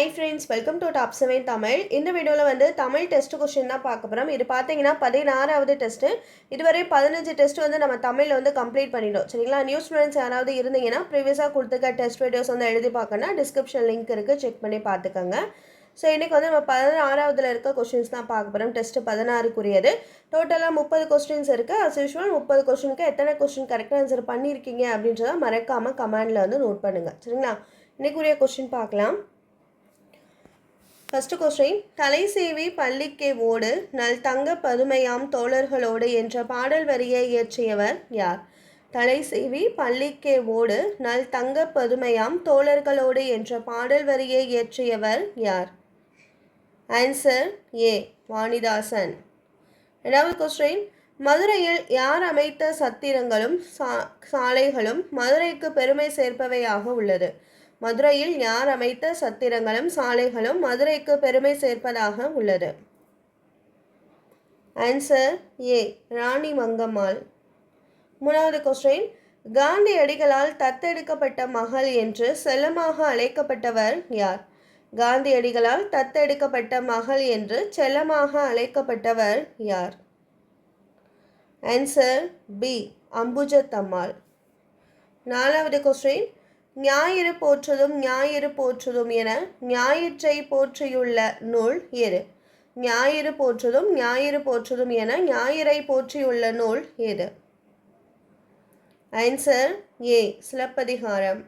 Hi friends welcome to top seven Tamil இந்த வீடியோவில் வந்து தமிழ் டெஸ்ட் கொஷின் தான் பார்க்க போகிறோம் இது பார்த்தீங்கன்னா பதினாறாவது டெஸ்ட்டு இதுவரை பதினஞ்சு டெஸ்ட் வந்து நம்ம தமிழில் வந்து கம்ப்ளீட் பண்ணிடும் சரிங்களா? நியூஸ் ஸ்டூடெண்ட்ஸ் யாராவது இருந்தீங்கன்னா ப்ரீவியஸாக கொடுத்துக்க டெஸ்ட் வீடியோஸ் வந்து எழுதி பார்க்கணும்னா டிஸ்கிரிப்ஷன் லிங்க் இருக்குது செக் பண்ணி பார்த்துக்கோங்க. ஸோ இன்றைக்கி வந்து நம்ம பதினாறாவதுல இருக்க கொஷின்ஸ் தான் பார்க்க போகிறோம் டெஸ்ட்டு பதினாறுக்குரியது. டோட்டலாக முப்பது கொஸ்டின்ஸ் இருக்குது அஸ் யூஷுவல் முப்பது கொஸ்டினுக்கு எத்தனை கொஸ்டின் கரெக்டாக ஆன்சர் பண்ணியிருக்கீங்க அப்படின்றத மறக்காமல் கமெண்டில் வந்து நோட் பண்ணுங்கள் சரிங்களா? இன்றைக்குரிய கொஸ்டின் பார்க்கலாம். ஃபஸ்ட்டு கொஸ்டின் தலைசேவி பள்ளிக்கே ஓடு நல் தங்க பதுமையாம் தோழர்களோடு என்ற பாடல் வரியை இயற்றியவர் யார்? தலைசேவி பள்ளிக்கே ஓடு நல் தங்க பதுமையாம் தோழர்களோடு என்ற பாடல் வரியை இயற்றியவர் யார்? Answer A Vanidasan. இரண்டாவது கொஸ்டின் மதுரையில் யார் அமைத்த சத்திரங்களும் சா சாலைகளும் மதுரைக்கு பெருமை சேர்ப்பவையாக உள்ளது? மதுரையில் யார் அமைத்த சத்திரங்களும் சாலைகளும் மதுரைக்கு பெருமை சேர்ப்பதாக உள்ளது. Answer A Rani Mangammal. மூணாவது கொஸ்டின் காந்தியடிகளால் தத்தெடுக்கப்பட்ட மகள் என்று செல்லமாக அழைக்கப்பட்டவர் யார்? காந்தியடிகளால் தத்தெடுக்கப்பட்ட மகள் என்று செல்லமாக அழைக்கப்பட்டவர் யார்? Answer B Ambujathammal. நாலாவது கொஸ்டின் ஞாயிறு போற்றுதும் ஞாயிறு போற்றுதும் என ஞாயிற்றை போற்றியுள்ள நூல் எது? ஞாயிறு போற்றுதும் ஞாயிறு போற்றுதும் என ஞாயிறை போற்றியுள்ள நூல் எது? Answer A Silappathikaram.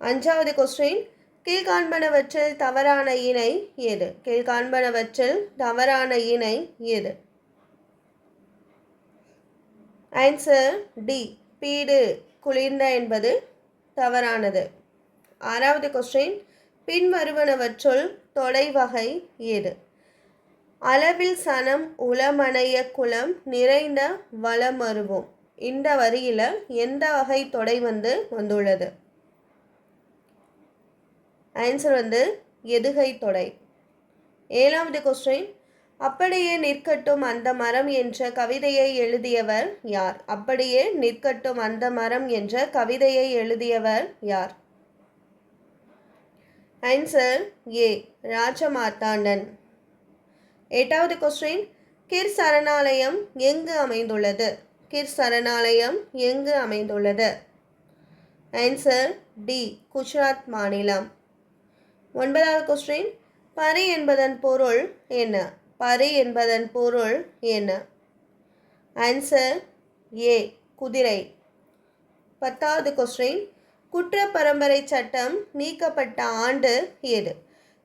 அஞ்சாவது கொஸ்டின் கீழ்காண்பனவற்றில் தவறான இணை எது? கீழ்காண்பனவற்றில் தவறான இணை எது? ஆன்சர் டி பீடு குளிர்ந்த என்பது தவறானது. ஆறாவது கொஸ்டின் பின்வருவனவற்றுள் தொடை வகை ஏது அளவில் சனம் உளமனைய குலம் நிறைந்த வளமருவும். இந்த வரியில் எந்த வகை தொடை வந்து வந்துள்ளது? ஆன்சர் வந்து எதுகை தொடை. ஏழாவது கொஸ்டின் அப்படியே நிற்கட்டும் அந்த மரம் என்ற கவிதையை எழுதியவர் யார்? அப்படியே நிற்கட்டும் அந்த மரம் என்ற கவிதையை எழுதியவர் யார்? Answer A Rajamarthandan. எட்டாவது கொஸ்டின் கிர் சரணாலயம் எங்கு அமைந்துள்ளது? கிர் சரணாலயம் எங்கு அமைந்துள்ளது? ஆன்சர் டி குஜராத் மாநிலம். ஒன்பதாவது கொஸ்டின் பரி என்பதன் பொருள் என்ன? பரி என்பதன் பொருள் என்ன? ஆன்சர் ஏ குதிரை. பத்தாவது கொஸ்டின் குற்ற பரம்பரை சட்டம் நீக்கப்பட்ட ஆண்டு எது?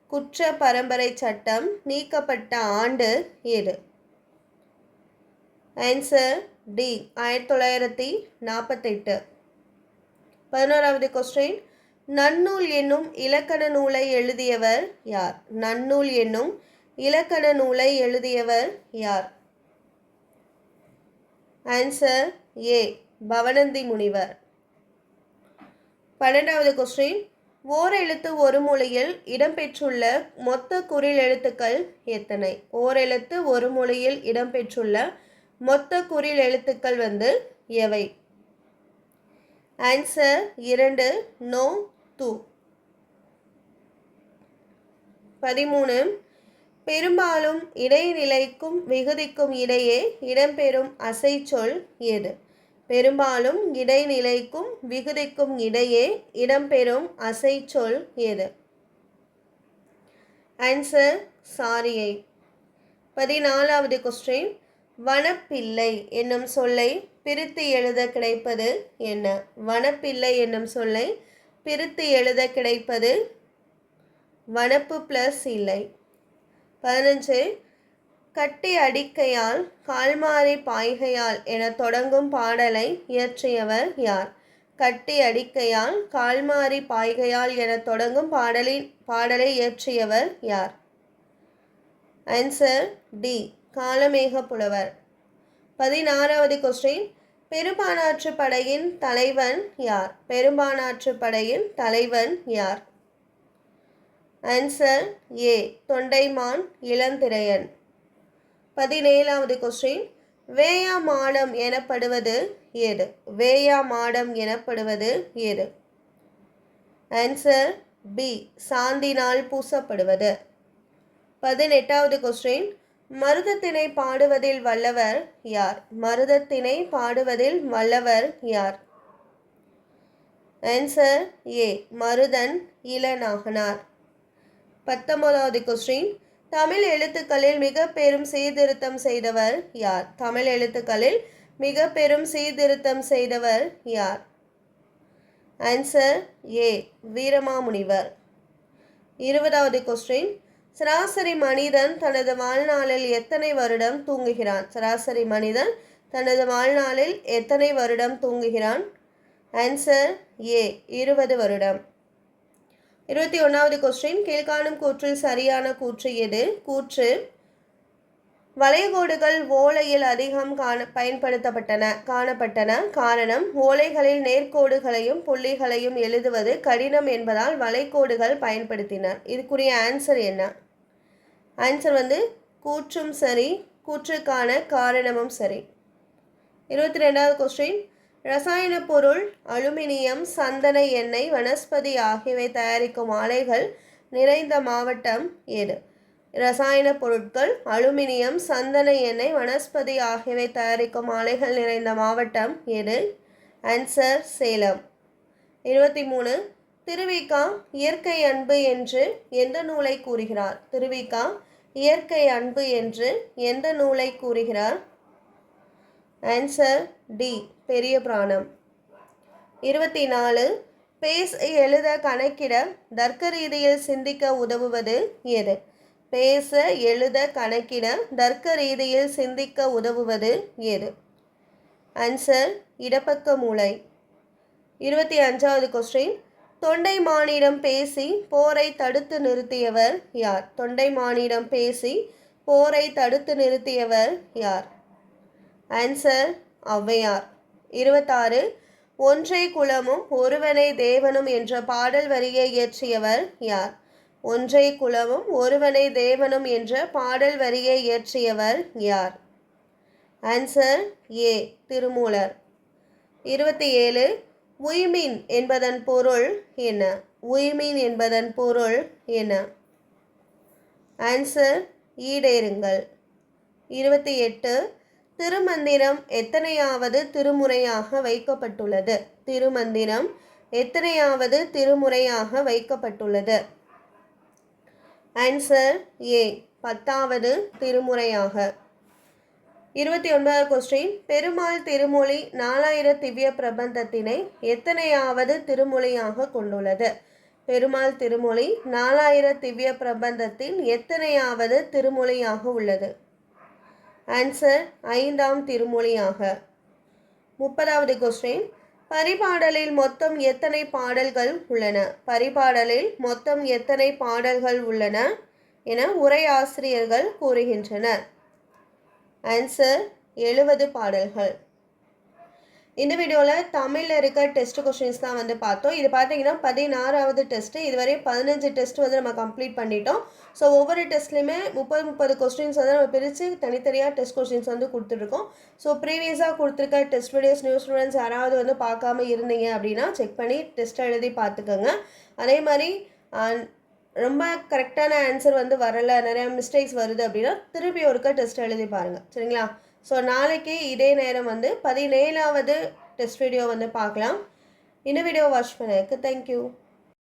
குற்ற பரம்பரை சட்டம் நீக்கப்பட்ட ஆண்டு எது? ஆன்சர் டி ஆயிரத்தி தொள்ளாயிரத்தி நாற்பத்தெட்டு. பதினோராவது கொஸ்டின் நன்னூல் என்னும் இலக்கண நூலை எழுதியவர் யார்? நன்னூல் என்னும் இலக்கண நூலை எழுதியவர் யார்? ஆன்சர் ஏ பவனந்தி முனிவர். பன்னெண்டாவது கொஸ்டின் ஓர் எழுத்து ஒரு மொழியில் இடம்பெற்றுள்ள மொத்த குறில் எழுத்துக்கள் எத்தனை? ஓர் எழுத்து ஒரு மொழியில் இடம்பெற்றுள்ள மொத்த குறில் எழுத்துக்கள் வந்து எவை? ஆன்சர் இரண்டு நோ டூ பதிமூணு பெரும்பாலும் இடைநிலைக்கும் விகுதிக்கும் இடையே இடம்பெறும் அசைச்சொல் எது? பெரும்பாலும் இடைநிலைக்கும் விகுதிக்கும் இடையே இடம்பெறும் அசைச்சொல் எது? ஆன்சர் சாரியை பதினாலாவது கொஸ்டின் வனப்பிள்ளை என்னும் சொல்லை பிரித்து எழுத கிடைப்பது என்ன? வனப்பிள்ளை என்னும் சொல்லை பிரித்து எழுத கிடைப்பது வனப்பு ப்ளஸ் இல்லை. பதினஞ்சு கட்டி அடிக்கையால் கால்மாரி பாய்கையால் என தொடங்கும் பாடலை இயற்றியவர் யார்? கட்டி அடிக்கையால் கால்மாரி பாய்கையால் என தொடங்கும் பாடலின் பாடலை இயற்றியவர் யார்? ஆன்சர் டி காலமேக புலவர். பதினாறாவது கொஸ்டின் பெரும்பானாற்று படையின் தலைவன் யார்? பெரும்பானாற்று படையின் தலைவன் யார்? Answer A. தொண்டைமான் இளந்திரையன். பதினேழாவது கொஸ்டின் வேயா மாடம் எனப்படுவது ஏது வேயா மாடம் எனப்படுவது ஏது ஆன்சர் பி. சாந்தினால் பூசப்படுவது. பதினெட்டாவது கொஸ்டின் மருதத்தினை பாடுவதில் வல்லவர் யார்? மருதத்தினை பாடுவதில் வல்லவர் யார்? Answer A. மருதன் இளநாகனார் பத்தொன்பதாவது கொஸ்டின் தமிழ் எழுத்துக்களில் மிக பெரும் சீர்திருத்தம் செய்தவர் யார்? தமிழ் எழுத்துக்களில் மிக பெரும் சீர்திருத்தம் செய்தவர் யார்? Answer A Veeramamunivar. இருபதாவது கொஸ்டின் சராசரி மனிதன் தனது வாழ்நாளில் எத்தனை வருடம் தூங்குகிறான்? சராசரி மனிதன் தனது வாழ்நாளில் எத்தனை வருடம் தூங்குகிறான்? ஆன்சர் ஏ இருபது வருடம். இருபத்தி ஒன்றாவது கொஸ்டின் கீழ்காணும் கூற்றில் சரியான கூற்று எது? கூற்று வளைகோடுகள் ஓலையில் அதிகம் காண பயன்படுத்தப்பட்டன காணப்பட்டன. காரணம் ஓலைகளில் நேர்கோடுகளையும் புள்ளிகளையும் எழுதுவது கடினம் என்பதால் வளைகோடுகள் பயன்படுத்தினர் இதுக்குரிய ஆன்சர் என்ன? ஆன்சர் வந்து கூற்றும் சரி கூற்றுக்கான காரணமும் சரி. இருபத்தி ரெண்டாவது கொஸ்டின் ரசாயன பொருள் அலுமினியம் சந்தன எண்ணெய் வனஸ்பதி ஆகியவை தயாரிக்கும் ஆலைகள் நிறைந்த மாவட்டம் எது? ரசாயன பொருட்கள் அலுமினியம் சந்தன எண்ணெய் வனஸ்பதி ஆகியவை தயாரிக்கும் ஆலைகள் நிறைந்த மாவட்டம் எது? ஆன்சர் சேலம். இருபத்தி மூணு திருவிக்கா இயற்கை அன்பு என்று எந்த நூலை கூறுகிறார்? திருவிக்கா இயற்கை அன்பு என்று எந்த நூலை கூறுகிறார்? ஆன்சர் டி பெரிய பிராணம். இருபத்தி நாலு பேஸ் எழுத கணக்கிட தர்க்க ரீதியில் சிந்திக்க உதவுவது எது? பேச எழுத கணக்கிட தர்க்க ரீதியில் சிந்திக்க உதவுவது எது? ஆன்சர் இடப்பக்க மூளை. இருபத்தி அஞ்சாவது கொஸ்டின் தொண்டை மானிடம் பேசி போரை தடுத்து நிறுத்தியவர் யார்? தொண்டை மானிடம் பேசி போரை தடுத்து நிறுத்தியவர் யார்? ஆன்சர் ஔவையார். இருபத்தாறு ஒன்றை குலமும் ஒருவனை தேவனும் என்ற பாடல் வரியை இயற்றியவர் யார்? ஒன்றை குலமும் ஒருவனை தேவனும் என்ற பாடல் வரியை இயற்றியவர் யார்? Answer A Thirumoolar. இருபத்தி ஏழு உய்மின் என்பதன் பொருள் என்ன? உய்மின் என்பதன் பொருள் என்ன? ஆன்சர் ஈடேறுங்கள். இருபத்தி எட்டு திருமந்திரம் எத்தனையாவது திருமுறையாக வைக்கப்பட்டுள்ளது? திருமந்திரம் எத்தனையாவது திருமுறையாக வைக்கப்பட்டுள்ளது? ஆன்சர் ஏ பத்தாவது திருமுறையாக. இருபத்தி ஒன்பதாவது கொஸ்டின் பெருமாள் திருமொழி நாலாயிர திவ்ய பிரபந்தத்தினை எத்தனையாவது திருமொழியாக கொண்டுள்ளது? பெருமாள் திருமொழி நாலாயிர திவ்ய பிரபந்தத்தின் எத்தனையாவது திருமொழியாக உள்ளது? ஆன்சர் ஐந்தாம் திருமொழியாக. முப்பதாவது கொஸ்டின் பரிபாடலில் மொத்தம் எத்தனை பாடல்கள் உள்ளன? பரிபாடலில் மொத்தம் எத்தனை பாடல்கள் உள்ளன? என உரையாசிரியர்கள் கூறுகின்றனர். ஆன்சர் எழுபது பாடல்கள். இந்த வீடியோவில் தமிழில் இருக்க டெஸ்ட் கொஷின்ஸ் தான் வந்து பார்த்தோம். இது பார்த்தீங்கன்னா பதினாறாவது டெஸ்ட்டு இதுவரை பதினஞ்சு டெஸ்ட் வந்து நம்ம கம்ப்ளீட் பண்ணிட்டோம். ஸோ ஒவ்வொரு டெஸ்ட்லையுமே முப்பது முப்பது கொஸ்டின்ஸ் வந்து நம்ம பிரித்து தனித்தனியாக டெஸ்ட் கொஸ்டின்ஸ் வந்து கொடுத்துருக்கோம் ஸோ ப்ரீவியஸாக கொடுத்துருக்க டெஸ்ட் வீடியோஸ் நியூ ஸ்டூடெண்ட்ஸ் யாராவது வந்து பார்க்காம இருந்தீங்க அப்படின்னா செக் பண்ணி டெஸ்ட் எழுதி பார்த்துக்கோங்க. அதே மாதிரி ரொம்ப கரெக்டான ஆன்சர் வந்து வரலை நிறையா மிஸ்டேக்ஸ் வருது அப்படின்னா திருப்பி ஒருக்கா டெஸ்ட் எழுதி பாருங்கள் சரிங்களா? ஸோ நாளைக்கு இதே நேரம் வந்து பதினேழாவது டெஸ்ட் வீடியோ வந்து பார்க்கலாம். இந்த வீடியோ வாட்ச் பண்ணதுக்கு தேங்க்யூ